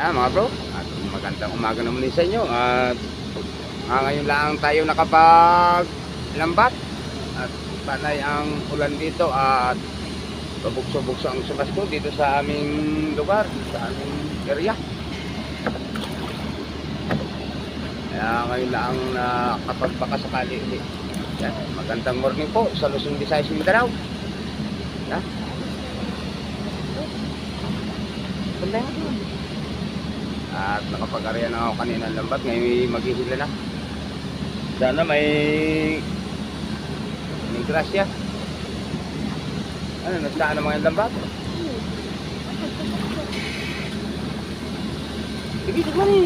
Yan mga bro, at magandang umaga naman din sa inyo. At ah, ngayon lang tayo nakapag lambat at panay ang ulan dito at pabukso-bukso ang sumasko dito sa aming lugar, sa aming area. Kaya ngayon lang nakapagbaka sakali ulit. Yan, magandang morning po sa Luzon, Visayas, Mindanao. Yan. Ganda nga doon. At nakapag-arya na ako kanina ng lambat, ngayon maghihila na. Sana may may grasya. Ano, nasaan ang mga lambat? Sige, sige ni.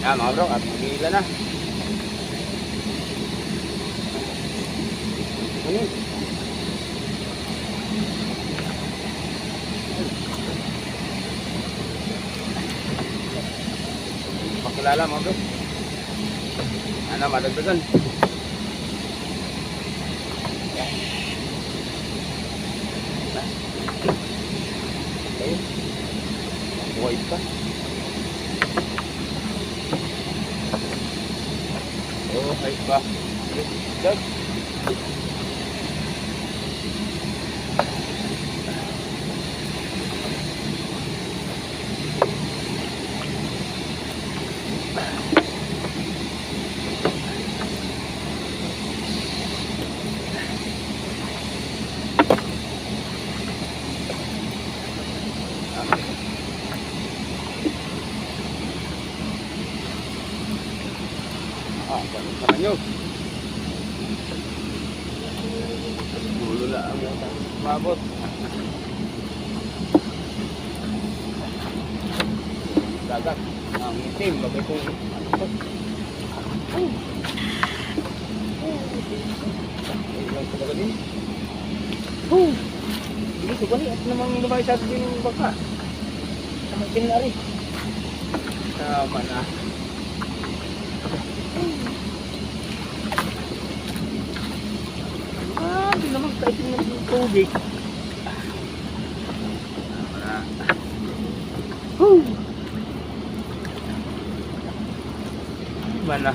Yan mga bro, at maghihila na. Ano? yun? Pakilala mo bro. Ano, madagdagan. Okay. Buhay pa. Oh, ay pa. Dag. Ah, ganun sa kanyo. Dulo na ang mabot. Dagat. Ang itim, bagay kong... Lang talaga din. Hindi ko bali at namang sa atin baka. Sama kinari. Tama na. Ah, hindi naman kaitin ng tubig. Iba na.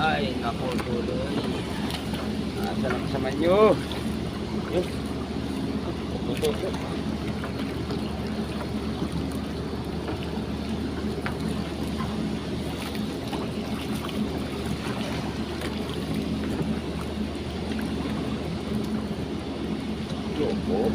Ay, naku, tuloy. Asa lang sa manyo. Yun. Tututo. Yoko.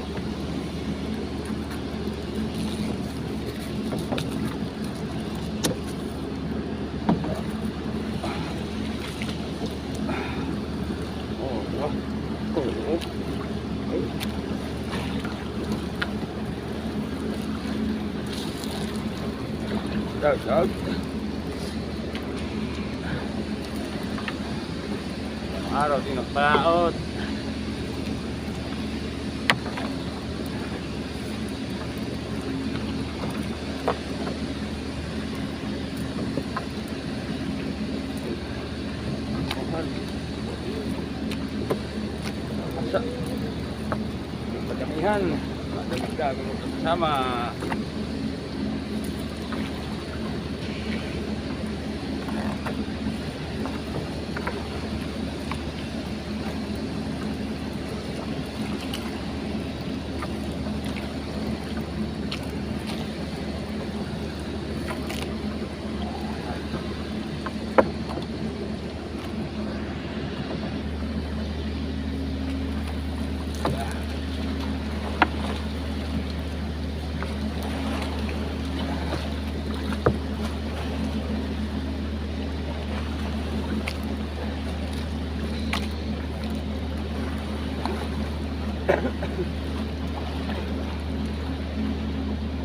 Oh, wah. Oh, Ay. Dag, dag. Araw din ang palaot. Sa Padamihan. Madagdag ang kasama.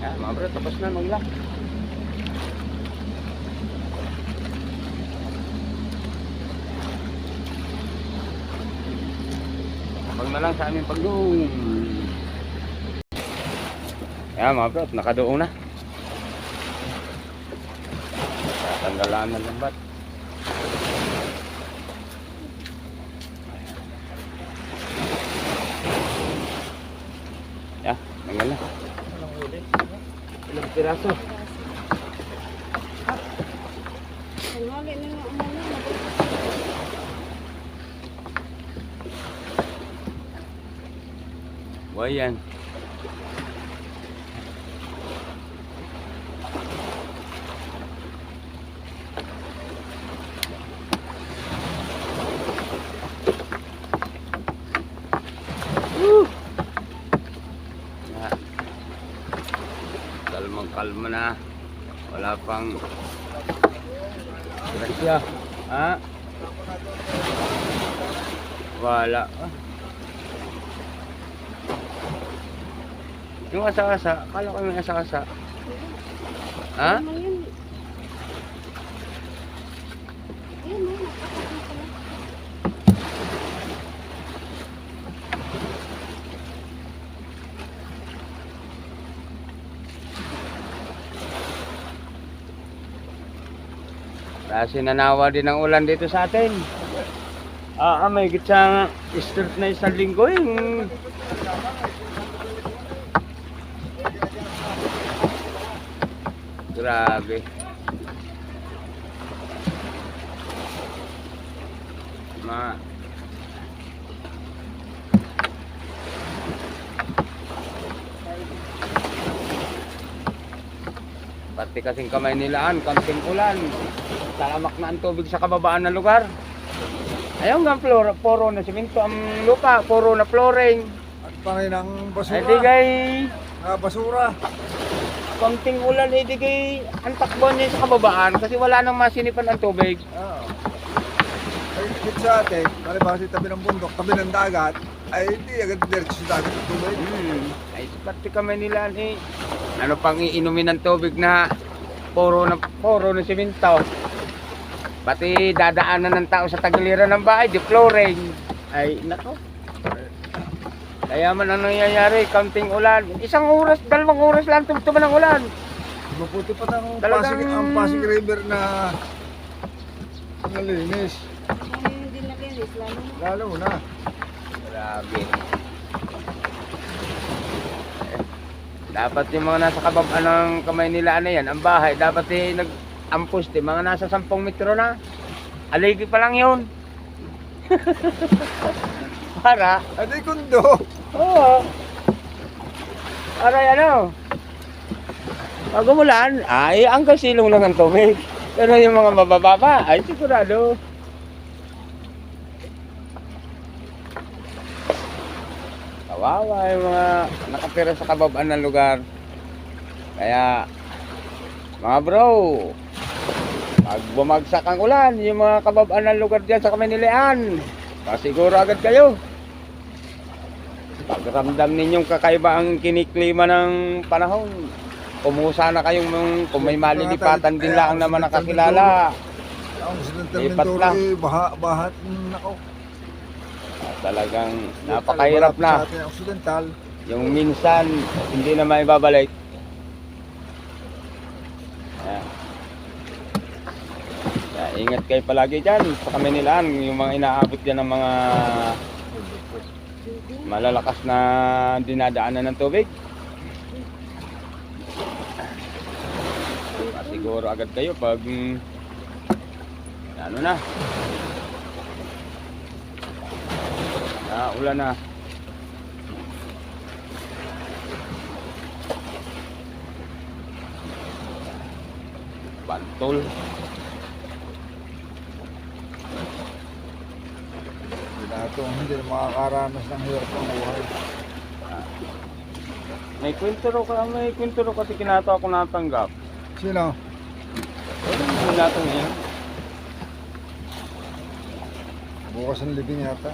Yan, mga bro, tapos na mag-lock. Wag na lang sa aming pagdoong. Ayan mga bro, nakadoong na. Tanggalaan ng lambat. Yeah, tanggal na. Ilang piraso? Buhay yan. Woo! Yan. Kalma na. Wala pang grasya. Ha? Wala. Ah. Yung asa-asa, akala ko may asa-asa. Ha? Ano yun? Ayun, oh, nakakapit pala. Kasi nanawa din ang ulan dito sa atin. Ah, ah may gitsang start na isang linggo yung... Grabe. Ma... Pati kasing kamay nilaan, kanting ulan. Talamak na ang tubig sa kababaan ng lugar. Ayaw nga flora, puro na simento ang lupa, puro na flooring. At pangay ng basura. Ay di kay Ah, basura. konting ulan, eh di kay ang takbo niya sa kababaan kasi wala nang masinipan ang tubig. Oo. Ay, hit sa atin, malibasa tabi ng bundok, tabi ng dagat, ay hindi agad diretso sa dagat ang tubig. Hmm. Ay pati kami nila eh. Ano pang iinumin ng tubig na puro na puro na simento. Pati dadaanan ng tao sa tagiliran ng bahay, di flooring. Ay nako. Kaya man ang nangyayari, counting ulan. Isang oras, dalawang oras lang tumutuman ng ulan. Maputi pa ng Talagang- Pasig, ang Pasig River na nalinis. Ano lalo na. Lalo na. Grabe. Eh, Dapat yung mga nasa kababaan ng kamay nila ano yan, ang bahay, dapat eh nag-ampus din, mga nasa 10 metro na. Aligi pa lang yun. Para, Ay, di kundo. oo. Para ano, pag umulan, ay ang kasilong lang ang tubig. Pero yung mga mabababa, ay sigurado. Kawawa yung mga nakatira sa kababaan ng lugar. Kaya, mga bro, pag bumagsak ang ulan, yung mga kababaan ng lugar dyan sa Kamanilian, pasiguro agad kayo. Pag ramdam ninyong kakaiba ang kiniklima ng panahon, kumusa na kayong mga- kung may malilipatan din lang naman nakakilala. Lipat lang. eh, baha, bahat. Nako. Ah, Talagang napakahirap na. Yung minsan, hindi na maibabalik. Ayan. Kaya ingat kayo palagi dyan sa Kaminilaan, yung mga inaabot dyan ng mga malalakas na dinadaanan ng tubig. Siguro agad kayo pag ano na. Ah, ulan na. Bantol. Ang hindi na makakaranas ng hirap ng buhay. May kwento ro ka, may kwento ro kasi kinato ako natanggap. Sino? Ano yung natong yan? Bukas ang libing yata.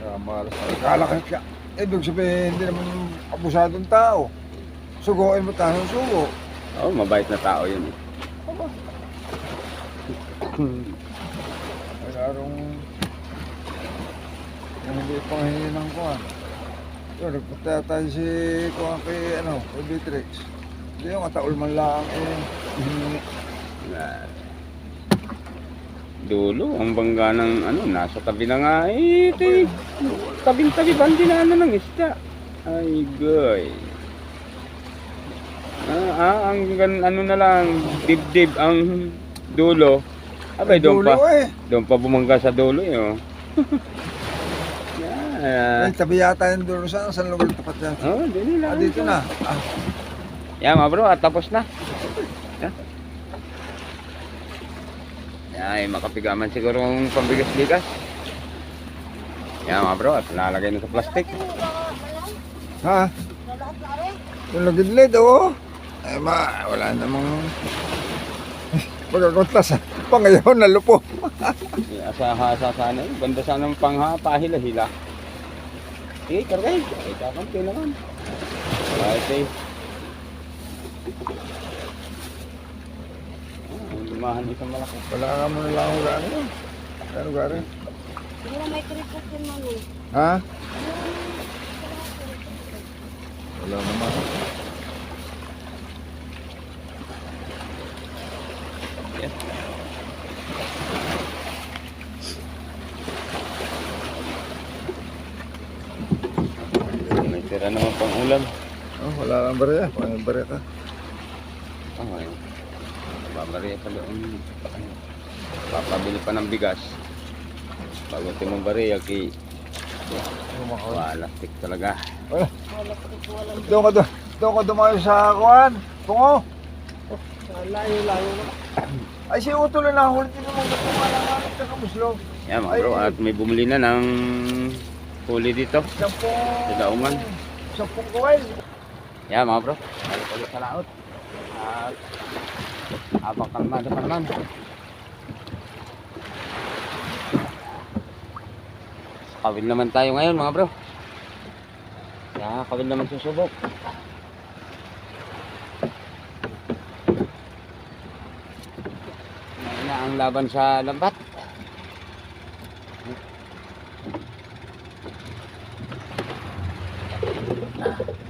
Kaya malas na. Kala ka, ka- ibig sabihin, hindi naman abusadong tao. Suguin mo tayo ng sugo. Oo, oh, mabait na tao yun. eh. Ay, arong Yung hindi pang hingi ng kuhan. Yun, nagpunta tayo si kuhan kay, ano, kay Beatrix. Hindi yung kataul man lang eh. Yan. Dulo, ang bangga ng ano, nasa tabi na nga. Eh, eh. Tabing-tabi, bandi na ano ng isda. Ay, goy. Ah, ah, ang gan, ano na lang, dibdib ang dulo. Abay, doon pa, Dulo eh. doon pa bumangga sa dulo eh, oh. Ay, Yan. tabi yata yung dulo sa saan lugar tapat yan. Oh, din nila. Ah, dito na. Ah, Yan mga bro, at tapos na. Yan. Yan, makapigaman siguro ang pambigas-bigas. Yan mga bro, at lalagay na sa plastic. ha? Yung lagidlid, oo. Ay, ma, wala namang... Pagkakuntas, pa ngayon, nalupo. Asa-asa sana yun. Banda sana ng pangha, pahila-hila. Sige, kargay. Ay, kakampi naman. Right, eh. Ah, ang lumahan isang malaki. Wala ka mo na lang ang yun. Ano gano'n? Wala may kripot din man eh. Ha? Wala naman. Yes. May tira naman pang ulam. Oh, wala lang barya. Pang barya ka. Okay. Babariya sa loob. Papabili pa ng bigas. Bago timong bariya, ki walastik talaga. Wala. Wala. Doon ka. Doon ka dumayo sa kuhan. Tungo. Layo-layo na. Ay, si Uto na nahuli din naman ka pumalanganap sa kamuslo. Yan mga bro, at may bumili na ng huli dito. Sampung... Sa dauman. Sampung kawal. Yan mga bro, balik ulit sa laot. At habang kalmado pa naman. Kawil naman tayo ngayon mga bro. Kaya kawil naman susubok. Ngayon na ang laban sa lambat. Sa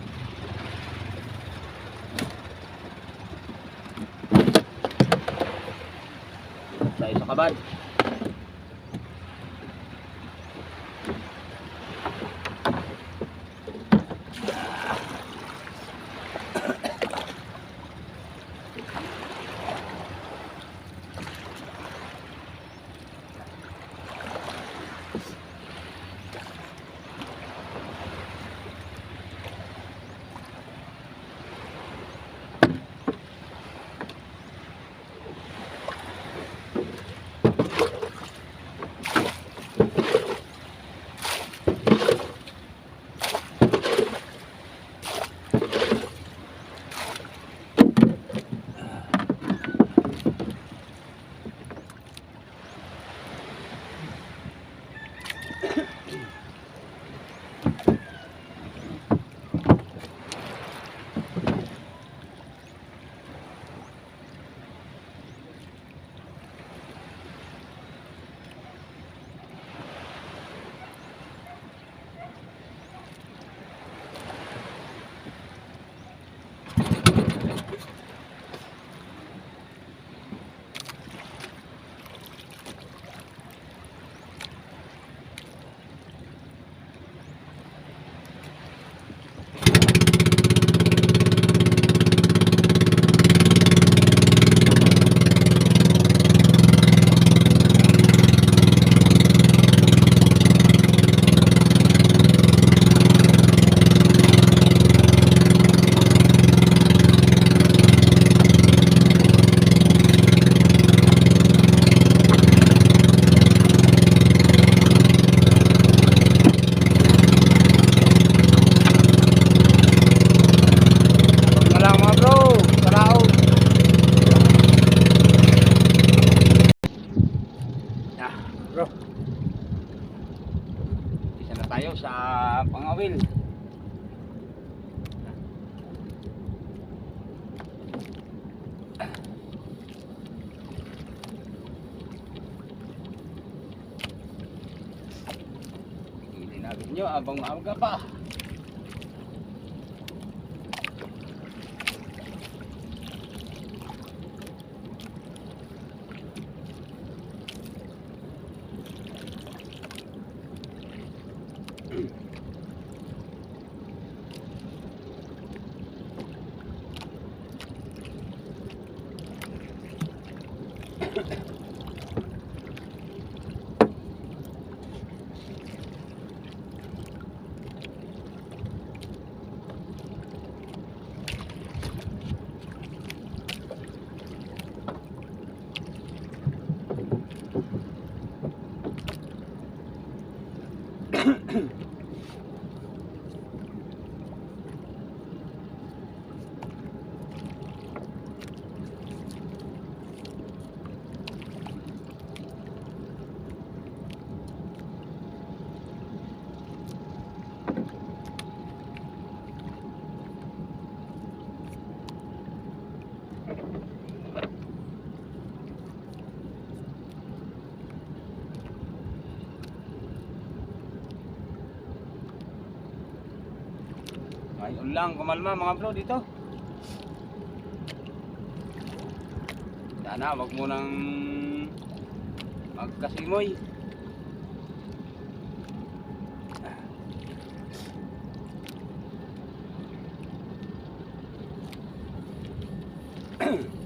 abang maaga lang kumalma mga bro dito. Sana wag mo nang magkasimoy.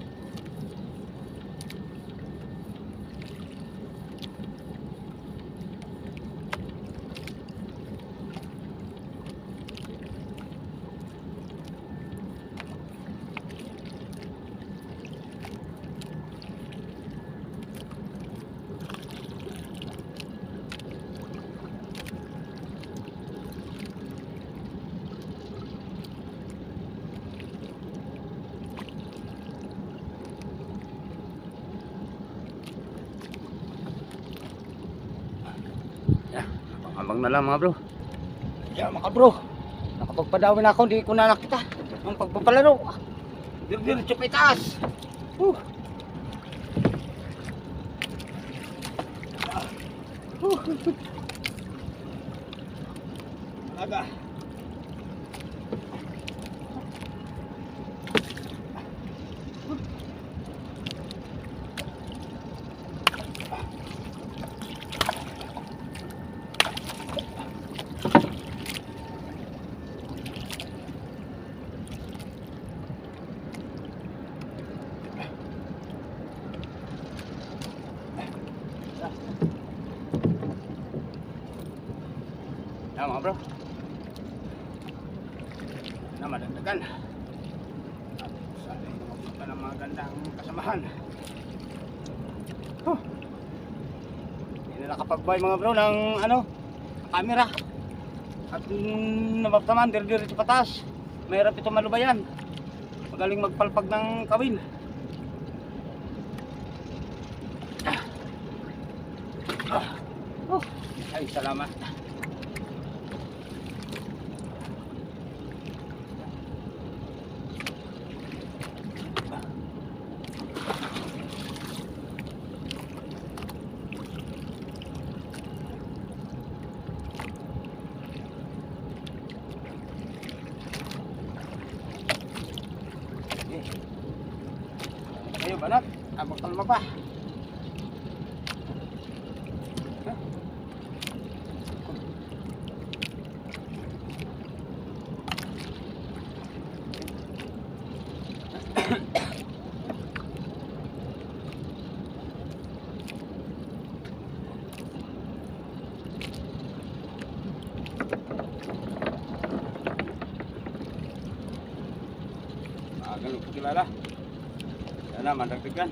Abang na lang mga bro. Yeah, mga bro. Nakapagpadawi na ako, hindi ko na nakita. Ang pagpapalaro. Dir-diretso pa itaas. Uh. Uh. Aga. Yan mga bro. Na madagdagan. At sana makita ng mga gandang kasamahan. Huh. Hindi na nakapag-buy mga bro ng ano, camera. At mm, nabaptaman, dir-diretso patas. Mahirap ito malubayan. Magaling magpalpag ng kawin. Ah. Ah. Oh. Ay, salamat. Banat, abot kalma pa. Ah, ganun ko kilala. Sana madagdagan.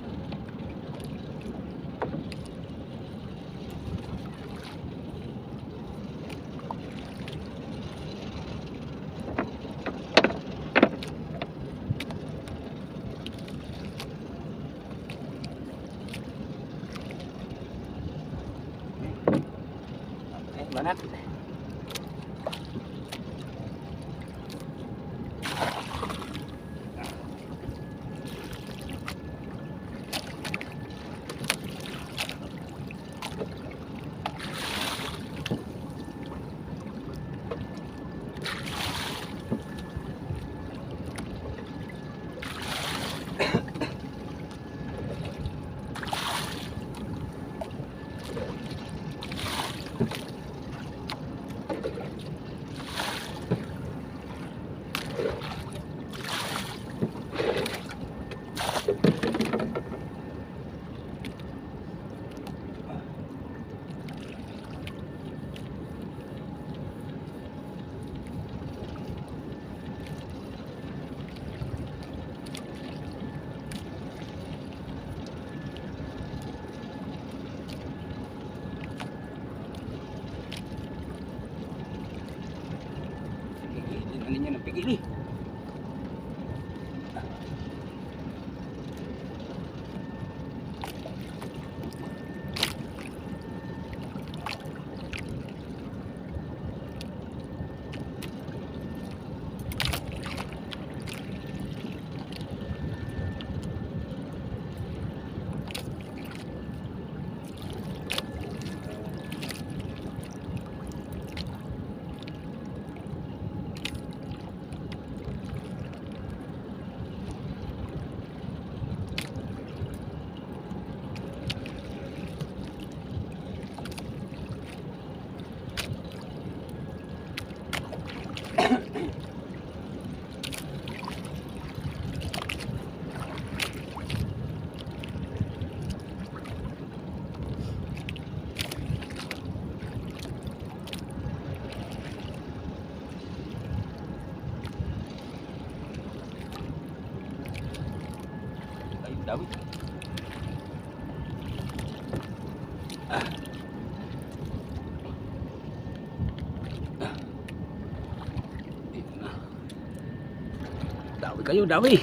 Eh, banat. Ano niyo ng pigili? Ay, dami. Ah. Ah. Dito na. Dami kayo, dami.